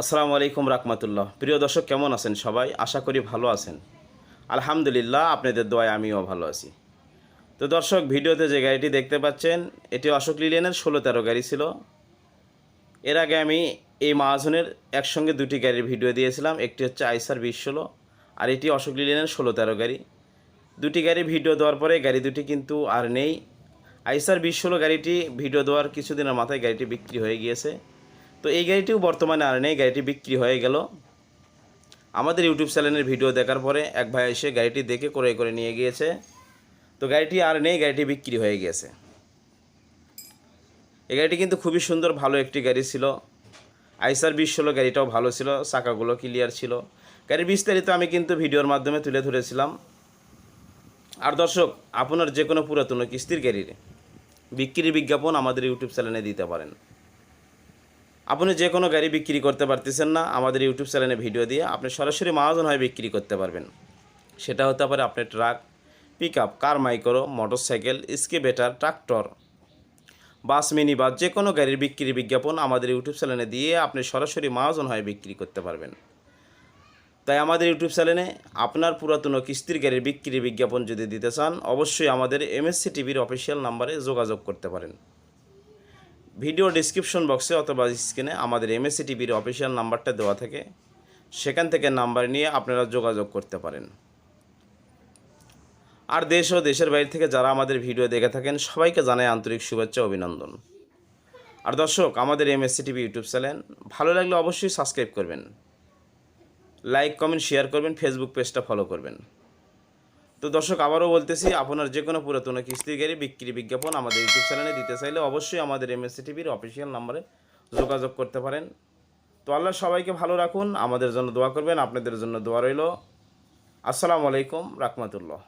আসসালামু আলাইকুম রাহমাতুল্লাহ। প্রিয় দর্শক, কেমন আছেন সবাই? আশা করি ভালো আছেন। আলহামদুলিল্লাহ, আপনাদের দোয়ায় আমিও ভালো আছি। তো দর্শক, ভিডিওতে যে গাড়িটি দেখতে পাচ্ছেন, এটি অশোক লিলেনের ষোলো তেরো গাড়ি ছিল। এর আগে আমি এই মাহাজনের একসঙ্গে দুটি গাড়ির ভিডিও দিয়েছিলাম। একটি হচ্ছে আইসার বিশ ষোলো আর এটি অশোক লিলেনের ষোলো তেরো গাড়ি। দুটি গাড়ি ভিডিও দেওয়ার পরে গাড়ি দুটি কিন্তু আর নেই। আইসার বিশ ষোলো গাড়িটি ভিডিও দেওয়ার কিছুদিনের মাথায় গাড়িটি বিক্রি হয়ে গিয়েছে। তো এই গাড়িটিও বর্তমানে আর নেই, গাড়িটি বিক্রি হয়ে গেল। আমাদের ইউটিউব চ্যানেলের ভিডিও দেখার পরে এক ভাই এসে গাড়িটি দেখে ক্রয় করে নিয়ে গিয়েছে। তো গাড়িটি আর নেই, গাড়িটি বিক্রি হয়ে গিয়েছে। এই গাড়িটি কিন্তু খুবই সুন্দর, ভালো একটি গাড়ি ছিল। আইসার বিশ ষোলো গাড়িটাও ভালো ছিল, চাকাগুলো ক্লিয়ার ছিল। গাড়ির বিস্তারিত আমি কিন্তু ভিডিওর মাধ্যমে তুলে ধরেছিলাম। আর দর্শক, আপনার যে কোনো পুরাতন কিস্তির গাড়ির বিক্রির বিজ্ঞাপন আমাদের ইউটিউব চ্যানেলে দিতে পারেন। আপনি যে কোনো গাড়ি বিক্রি করতে পারতেছেন না, আমাদের ইউটিউব চ্যানেলে ভিডিও দিয়ে আপনি সরাসরি মহাজন হয়ে বিক্রি করতে পারবেন। সেটা হতে পারে আপনার truck pick up car micro, motorcycle excavator tractor, bus, mini bus, যে কোনো গাড়ির বিক্রির বিজ্ঞাপন আমাদের ইউটিউব চ্যানেলে দিয়ে আপনি সরাসরি মহাজন হয়ে বিক্রি করতে পারবেন। তাই আমাদের ইউটিউব চ্যানেলে আপনার পুরাতন কিস্তির গাড়ির বিক্রির বিজ্ঞাপন যদি দিতে চান, অবশ্যই আমাদের এমএসসি টিভির অফিসিয়াল নাম্বারে যোগাযোগ করতে পারেন। ভিডিও ডিসক্রিপশন বক্সে অথবা স্ক্রিনে আমাদের এমএসসি টিভির অফিসিয়াল নাম্বারটা দেওয়া থাকে। সেখান থেকে নাম্বার নিয়ে আপনারা যোগাযোগ করতে পারেন। আর দেশ ও দেশের বাইরে থেকে যারা আমাদের ভিডিও দেখে থাকেন, সবাইকে জানাই আন্তরিক শুভেচ্ছা অভিনন্দন। আর দর্শক, আমাদের এমএসসি টিভি ইউটিউব চ্যানেল ভালো লাগলে অবশ্যই সাবস্ক্রাইব করবেন। লাইক কমেন্ট শেয়ার করবেন ফেসবুক পেজটা ফলো করবেন। তো দর্শক, আবারও বলতেছি, আপনার যে কোনো পুরাতন কিস্তির গাড়ি বিক্রি বিজ্ঞাপন আমাদের ইউটিউব চ্যানেলে দিতে চাইলে অবশ্যই আমাদের এমএসসি টিভির অফিসিয়াল নাম্বারে যোগাযোগ করতে পারেন। তো আল্লাহ সবাইকে ভালো রাখুন, আমাদের জন্য দোয়া করবেন, আপনাদের জন্য দোয়া রইল। আসসালামু আলাইকুম, রাহমাতুল্লাহ।